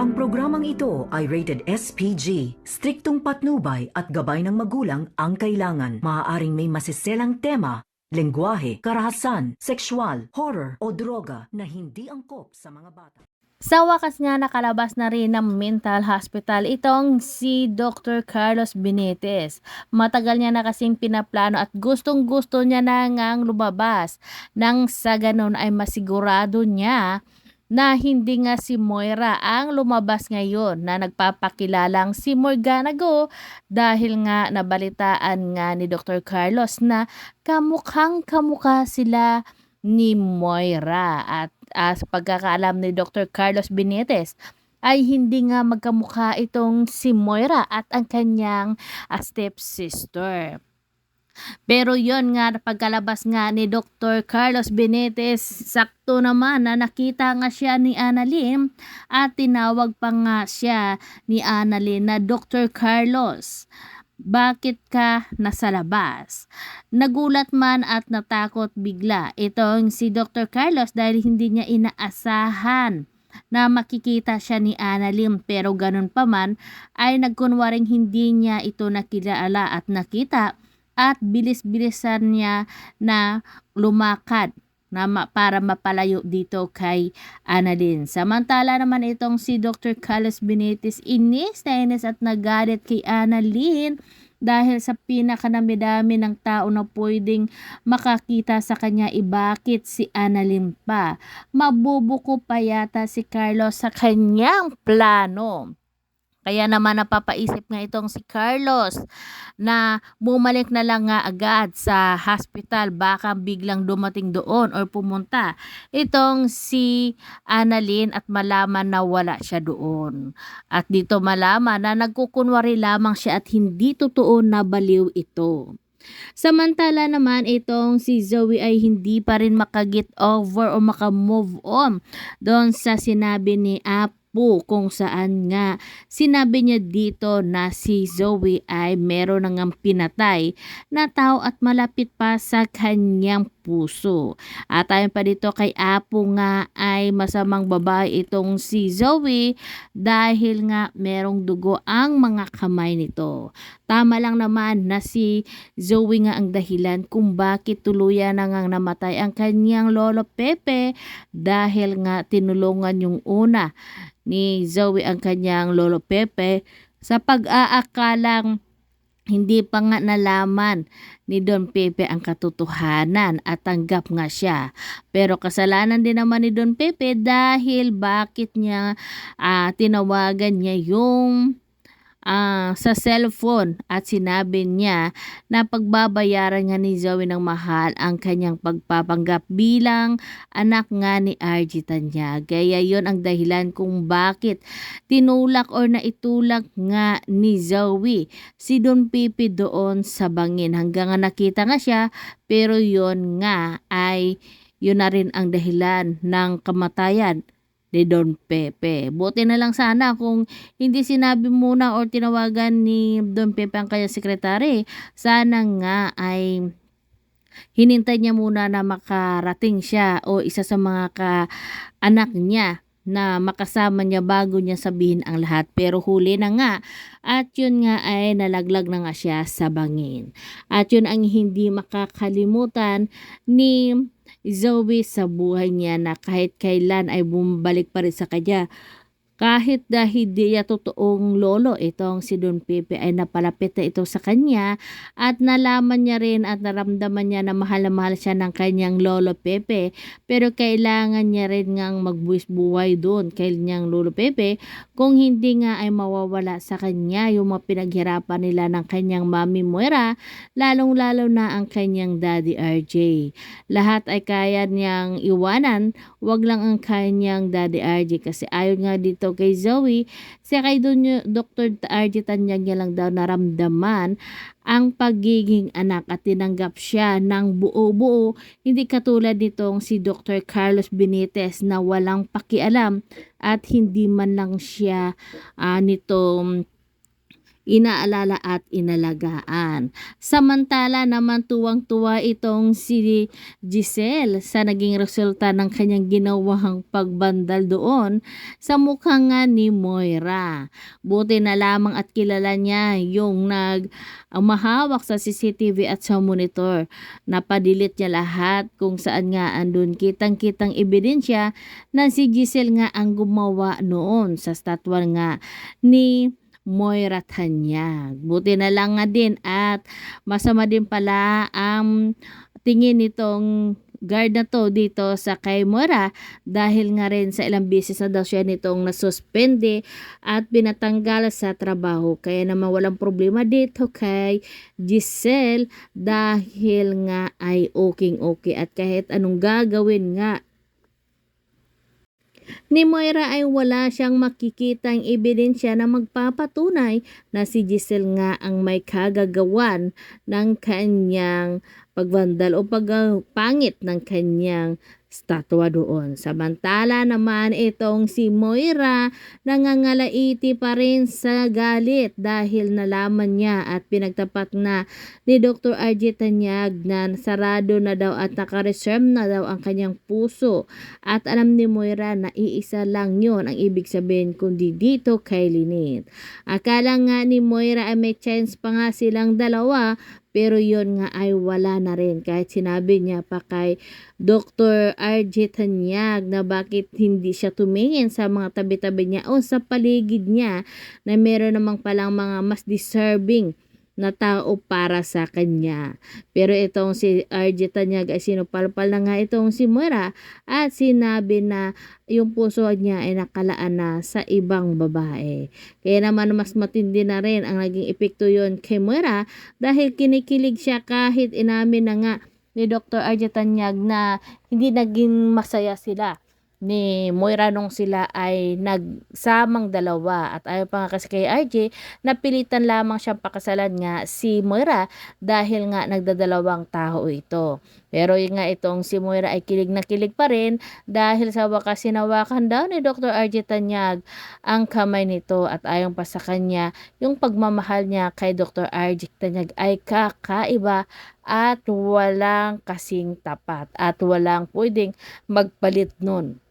Ang programang ito ay rated SPG. Striktong patnubay at gabay ng magulang ang kailangan. Maaaring may masiselang tema, lengguwahe, karahasan, sexual, horror o droga na hindi angkop sa mga bata. Sa wakas nga nakalabas na rin ng mental hospital itong si Dr. Carlos Benitez. Matagal niya na kasing pinaplano at gustong gusto niya na ngang lumabas. Nang sa ganun ay masigurado niya na hindi nga si Moira ang lumabas ngayon na nagpapakilalang si Morgana Go dahil nga nabalitaan nga ni Dr. Carlos na kamukhang kamukha sila ni Moira at as pagkakaalam ni Dr. Carlos Benitez ay hindi nga magkamukha itong si Moira at ang kanyang stepsister. Pero yon nga pagkalabas nga ni Dr. Carlos Benitez, sakto naman na nakita nga siya ni Annalyn at tinawag pa nga siya ni Annalyn na Dr. Carlos. Bakit ka nasa labas? Nagulat man at natakot bigla itong si Dr. Carlos dahil hindi niya inaasahan na makikita siya ni Annalyn pero ganun pa man ay nagkunwaring hindi niya ito nakilala at nakita at bilis-bilisan niya na lumakad na para mapalayo dito kay Annalyn. Samantala naman itong si Dr. Carlos Benitez inis na inis at nagalit kay Annalyn dahil sa pinakanami-dami ng tao na pwedeng makakita sa kanya ibakit si Annalyn pa. Mabubuko pa yata si Carlos sa kanyang plano. Kaya naman napapaisip nga itong si Carlos na bumalik na lang nga agad sa hospital baka biglang dumating doon or pumunta itong si Annalyn at malaman na wala siya doon. At dito malaman na nagkukunwari lamang siya at hindi totoo na baliw ito. Samantala naman itong si Zoe ay hindi pa rin makaget over o makamove on doon sa sinabi ni Apo kung saan nga sinabi niya dito na si Zoe ay meron ngang pinatay na tao at malapit pa sa kanyang puso. At ayon pa dito kay Apo nga ay masamang babae itong si Zoe dahil nga merong dugo ang mga kamay nito. Tama lang naman na si Zoe nga ang dahilan kung bakit tuluyan na ngang namatay ang kanyang lolo Pepe dahil nga tinulungan yung una ni Zoe ang kanyang lolo Pepe sa pag-aakalang hindi pa nga nalaman ni Don Pepe ang katotohanan at tanggap nga siya. Pero kasalanan din naman ni Don Pepe dahil bakit niya ah, tinawagan niya yung ah, sa cellphone at sinabi niya na pagbabayaran nga ni Zoe ng mahal ang kanyang pagpapanggap bilang anak nga ni RG Tanya. Gaya yon ang dahilan kung bakit tinulak or naitulak nga ni Zoe si Don Pipi doon sa bangin hanggang nga nakita nga siya pero yon nga ay yun na rin ang dahilan ng kamatayan ni Don Pepe. Buti na lang sana kung hindi sinabi muna or tinawagan ni Don Pepe ang kanyang sekretary. Sana nga ay hinintay niya muna na makarating siya o isa sa mga ka-anak niya na makasama niya bago niya sabihin ang lahat. Pero huli na nga at yun nga ay nalaglag na nga siya sa bangin. At yun ang hindi makakalimutan ni Zoe sa buhay niya na kahit kailan ay bumalik pa rin sa kanya. Kahit dahil di niya totoong lolo, itong si Don Pepe ay napalapit na ito sa kanya at nalaman niya rin at naramdaman niya na mahal na mahal siya ng kanyang lolo Pepe. Pero kailangan niya rin ngang magbuwis buhay doon kay niyang lolo Pepe kung hindi nga ay mawawala sa kanya yung mga pinaghirapan nila ng kanyang mami Moira, lalong-lalo na ang kanyang daddy RJ. Lahat ay kaya niyang iwanan, wag lang ang kanyang daddy RJ kasi ayon nga dito kay Zoe, siya kay Dr. RJ Tanyag niya lang daw naramdaman ang pagiging anak at tinanggap siya ng buo-buo, hindi katulad nitong si Dr. Carlos Benitez na walang pakialam at hindi man lang siya ah, nitong inaalala at inalagaan. Samantala naman tuwang-tuwa itong si Giselle sa naging resulta ng kanyang ginawang pagbandal doon sa mukha nga ni Moira. Buti na lamang at kilala niya yung nag mahawak sa CCTV at sa monitor. Napadilit niya lahat kung saan nga andun kitang-kitang ebidensya na si Giselle nga ang gumawa noon sa statwa nga ni Moira Tanyag. Buti na lang nga din at masama din pala ang tingin nitong guard na to dito sa kay Moira dahil nga rin sa ilang beses na daw siya nitong nasuspende at pinatanggal sa trabaho. Kaya naman walang problema dito kay Giselle dahil nga ay okay okay at kahit anong gagawin nga ni Moira ay wala siyang makikitang ebidensya na magpapatunay na si Giselle nga ang may kagagawan ng kanyang pagvandal o pagpangit ng kanyang statwa doon. Samantala naman itong si Moira nangangalaiti pa rin sa galit dahil nalaman niya at pinagtapat na ni Dr. RJ Tanyag na sarado na daw at nakareserve na daw ang kanyang puso at alam ni Moira na iisa lang yon ang ibig sabihin kundi dito kay Linit. Akala nga ni Moira ay may chance pa nga silang dalawa pero yon nga ay wala na rin kahit sinabi niya pa kay Dr. RJ Tanyag na bakit hindi siya tumingin sa mga tabi-tabi niya o sa paligid niya na meron namang palang mga mas deserving na tao para sa kanya. Pero itong si RJ Tanyag ay sinupalpal na nga itong si Moira at sinabi na yung puso niya ay nakalaan na sa ibang babae. Kaya naman mas matindi na rin ang naging epekto yon kay Moira dahil kinikilig siya kahit inamin na nga ni Dr. RJ Tanyag na hindi naging masaya sila ni Moira nung sila ay nagsamang dalawa at ayaw pa nga kasi kay RJ napilitan lamang siyang pakasalan nga si Moira dahil nga nagdadalawang tao ito. Pero yun nga itong si Moira ay kilig na kilig pa rin dahil sa wakas sinawakan daw ni Dr. RJ Tanyag ang kamay nito at ayon pa sa kanya yung pagmamahal niya kay Dr. RJ Tanyag ay kakaiba at walang kasing tapat at walang pwedeng magpalit nun.